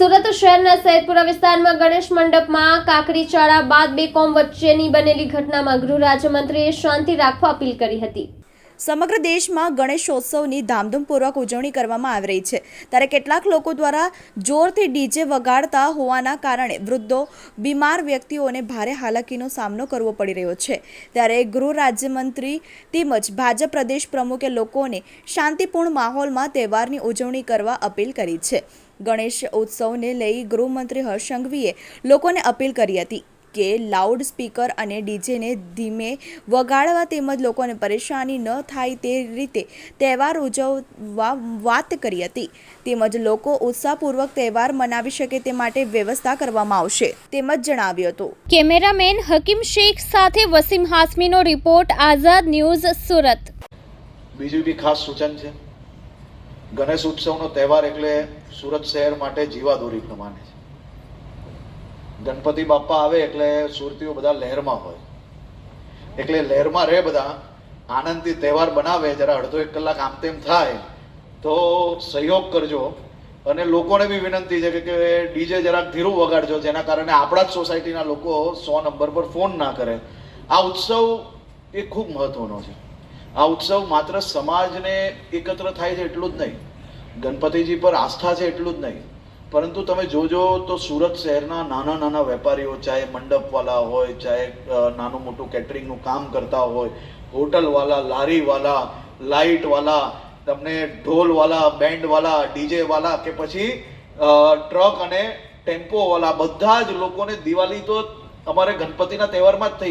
સુરત શહેરના સૈદપુરા વિસ્તારમાં ગણેશ મંડપમાં કાકરી ચાળા બાદ બે કોમ વચ્ચેની બનેલી ઘટનામાં ગૃહ રાજ્યમંત્રીએ શાંતિ રાખવા અપીલ કરી હતી. સમગ્ર દેશમાં ગણેશોત્સવની ધામધૂમપૂર્વક ઉજવણી કરવામાં આવી રહી છે. ત્યારે કેટલાક લોકો દ્વારા જોરથી ડીજે વગાડતા હોવાના કારણે વૃદ્ધો, બીમાર વ્યક્તિઓને ભારે હાલાકીનો સામનો કરવો પડી રહ્યો છે. ત્યારે ગૃહ રાજ્યમંત્રી તેમજ ભાજપ પ્રદેશ પ્રમુખે લોકોને શાંતિપૂર્ણ માહોલમાં તહેવારની ઉજવણી કરવા અપીલ કરી છે. ગણેશ ઉત્સવને લઈ ગૃહમંત્રી હર્ષ સંઘવીએ લોકોને અપીલ કરી હતી. કે લાઉડ સ્પીકર અને ડીજેને ધીમે વગાડવા તેમજ લોકોને પરેશાની ન થાય તે રીતે તહેવાર ઉજવવા વાત કરી હતી. તેમજ લોકો ઉત્સાહપૂર્વક તહેવાર મનાવી શકે તે માટે વ્યવસ્થા કરવામાં આવશે તેમજ જણાવ્યું હતું. કેમેરામેન હકીમ શેખ સાથે વસીમ હાસમીનો રિપોર્ટ આઝાદ ન્યૂઝ સુરત. બીજું બી ખાસ સૂચન છે. ગણેશ ઉત્સવનો તહેવાર એટલે સુરત શહેર માટે જીવાદોરી પ્રમાણે છે. ગણપતિ બાપ્પા આવે એટલે સુરતીઓ બધા લહેરમાં હોય. એટલે લહેરમાં રહે બધા, આનંદથી તહેવાર બનાવે, જરા અડધો એક કલાક આમ તેમ થાય, તો સહયોગ કરજો. અને લોકોને બી વિનંતી છે કે ડીજે જરાક ધીરું વગાડજો, જેના કારણે આપણા જ સોસાયટીના લોકો સો નંબર પર ફોન ના કરે. આ ઉત્સવ એ ખૂબ મહત્વનો છે. આ ઉત્સવ માત્ર સમાજને એકત્ર થાય છે એટલું જ નહીં. ગણપતિજી પર આસ્થા છે એટલું જ નહીં. પરંતુ તમે જોજો તો સુરત શહેરના નાના નાના વેપારીઓ, ચાહે મંડપવાલા હોય, ચાહે નાનું મોટું કેટરિંગનું કામ કરતા હોય, હોટલવાલા, લારીવાલા, લાઇટવાલા, તમને ઢોલવાલા, બેન્ડવાલા, ડીજેવાલા કે પછી ટ્રક અને ટેમ્પોવાલા, બધા જ લોકોને દિવાળી તો અમારે ગણપતિના તહેવારમાં જ થઈ